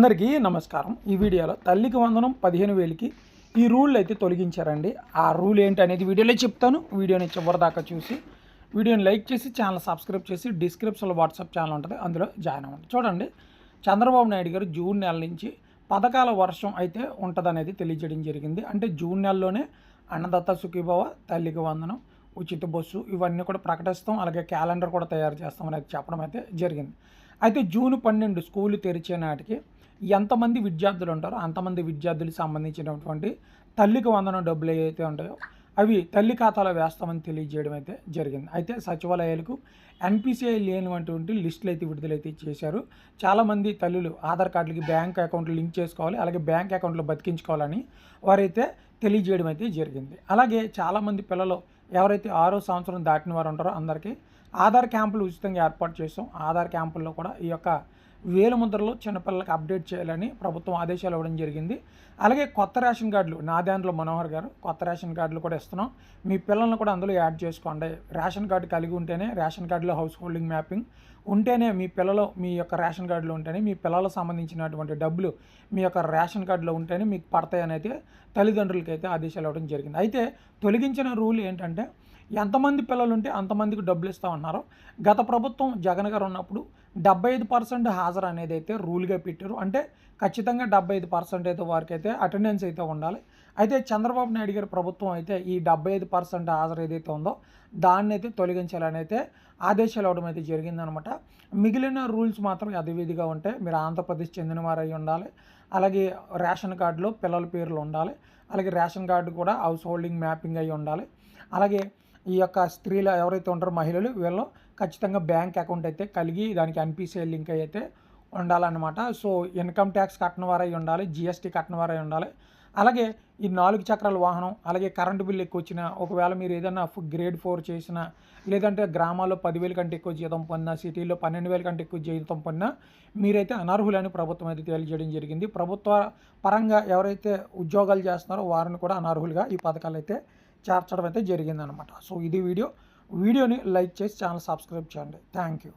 అందరికీ నమస్కారం. ఈ వీడియోలో తల్లికి వందనం పదిహేను వేలకి ఈ రూల్ అయితే తొలగించారండి. ఆ రూల్ ఏంటి అనేది వీడియోలో చెప్తాను. వీడియోని చివరిదాకా చూసి వీడియోని లైక్ చేసి ఛానల్ సబ్స్క్రైబ్ చేసి డిస్క్రిప్షన్లో వాట్సాప్ ఛానల్ ఉంటుంది అందులో జాయిన్ అవ్వండి. చూడండి. చంద్రబాబు నాయుడు గారు జూన్ నెల నుంచి పథకాల వర్షం అయితే ఉంటుందనేది తెలియజేయడం జరిగింది. అంటే జూన్ నెలలోనే అన్నదత్త సుఖీభవ తల్లికి వందనం ఉచిత బస్సు ఇవన్నీ కూడా ప్రకటిస్తాం. అలాగే క్యాలెండర్ కూడా తయారు చేస్తాం అనేది చెప్పడం అయితే జరిగింది. అయితే జూన్ పన్నెండు స్కూల్ తెరిచే నాటికి ఎంతమంది విద్యార్థులు ఉంటారో అంతమంది విద్యార్థులకు సంబంధించినటువంటి తల్లికి వందనం డబ్బులు ఏవైతే ఉంటాయో అవి తల్లి ఖాతాలో వేస్తామని తెలియజేయడం అయితే జరిగింది. అయితే సచివాలయాలకు ఎన్పిసిఐ లేనివంటి లిస్టులు అయితే విడుదలైతే చేశారు. చాలామంది తల్లులు ఆధార్ కార్డులకి బ్యాంక్ అకౌంట్లు లింక్ చేసుకోవాలి అలాగే బ్యాంక్ అకౌంట్లో బతికించుకోవాలని వారైతే తెలియజేయడం అయితే జరిగింది. అలాగే చాలామంది పిల్లలు ఎవరైతే ఆరో సంవత్సరం దాటిన వారు ఉంటారో అందరికీ ఆధార్ క్యాంపులు ఉచితంగా ఏర్పాటు చేస్తాం. ఆధార్ క్యాంపుల్లో కూడా ఈ యొక్క వేల ముద్రలు చిన్నపిల్లలకు అప్డేట్ చేయాలని ప్రభుత్వం ఆదేశాలు ఇవ్వడం జరిగింది. అలాగే కొత్త రేషన్ కార్డులు నాదాన్లో మనోహర్ గారు కొత్త రేషన్ కార్డులు కూడా ఇస్తున్నాం. మీ పిల్లల్ని కూడా అందులో యాడ్ చేసుకోండి. రేషన్ కార్డు కలిగి ఉంటేనే రేషన్ కార్డులో హౌస్ హోల్డింగ్ మ్యాపింగ్ ఉంటేనే మీ పిల్లలు మీ యొక్క రేషన్ కార్డులో ఉంటేనే మీ పిల్లలకు సంబంధించినటువంటి డబ్బులు మీ యొక్క రేషన్ కార్డులో ఉంటేనే మీకు పడతాయని అయితే తల్లిదండ్రులకైతే ఆదేశాలు ఇవ్వడం జరిగింది. అయితే తొలగించిన రూల్ ఏంటంటే ఎంతమంది పిల్లలు ఉంటే అంతమందికి డబ్బులు ఇస్తామన్నారు గత ప్రభుత్వం జగన్ గారు ఉన్నప్పుడు డెబ్బై ఐదు పర్సెంట్ హాజరు అనేది అయితే రూల్గా పెట్టారు. అంటే ఖచ్చితంగా డెబ్బై ఐదు పర్సెంట్ అయితే వారికి అయితే అటెండెన్స్ అయితే ఉండాలి. అయితే చంద్రబాబు నాయుడు గారి ప్రభుత్వం అయితే ఈ డెబ్బై ఐదు పర్సెంట్ హాజరు ఏదైతే ఉందో దాన్ని అయితే తొలగించాలని అయితే ఆదేశాలు ఇవ్వడం అయితే జరిగిందనమాట. మిగిలిన రూల్స్ మాత్రం యథవిధిగా ఉంటాయి మీరు ఆంధ్రప్రదేశ్ చెందిన వారు అయి ఉండాలి. అలాగే రేషన్ కార్డులో పిల్లల పేర్లు ఉండాలి. అలాగే రేషన్ కార్డు కూడా హౌస్ హోల్డింగ్ మ్యాపింగ్ అయి ఉండాలి. అలాగే ఈ యొక్క స్త్రీలు ఎవరైతే ఉంటారో మహిళలు వీళ్ళు ఖచ్చితంగా బ్యాంక్ అకౌంట్ అయితే కలిగి దానికి ఎన్పిసిఐ లింక్ అయితే ఉండాలన్నమాట. సో ఇన్కమ్ ట్యాక్స్ కట్టిన వారై ఉండాలి జిఎస్టీ కట్టిన వారై ఉండాలి. అలాగే ఈ నాలుగు చక్రాల వాహనం అలాగే కరెంటు బిల్లు ఎక్కువ వచ్చిన ఒకవేళ మీరు ఏదైనా గ్రేడ్ ఫోర్ చేసిన లేదంటే గ్రామాల్లో పదివేల కంటే ఎక్కువ జీతం పొందినా సిటీలో పన్నెండు వేల కంటే ఎక్కువ జీతం పొందినా మీరైతే అనర్హులని ప్రభుత్వం అయితే తెలియజేయడం జరిగింది. ప్రభుత్వ పరంగా ఎవరైతే ఉద్యోగాలు చేస్తున్నారో వారిని కూడా అనర్హులుగా ఈ పథకాలు అయితే చేర్చడం అయితే జరిగిందనమాట. సో ఇది వీడియో. వీడియోని లైక్ చేసి ఛానల్ సబ్స్క్రైబ్ చేయండి. Thank you.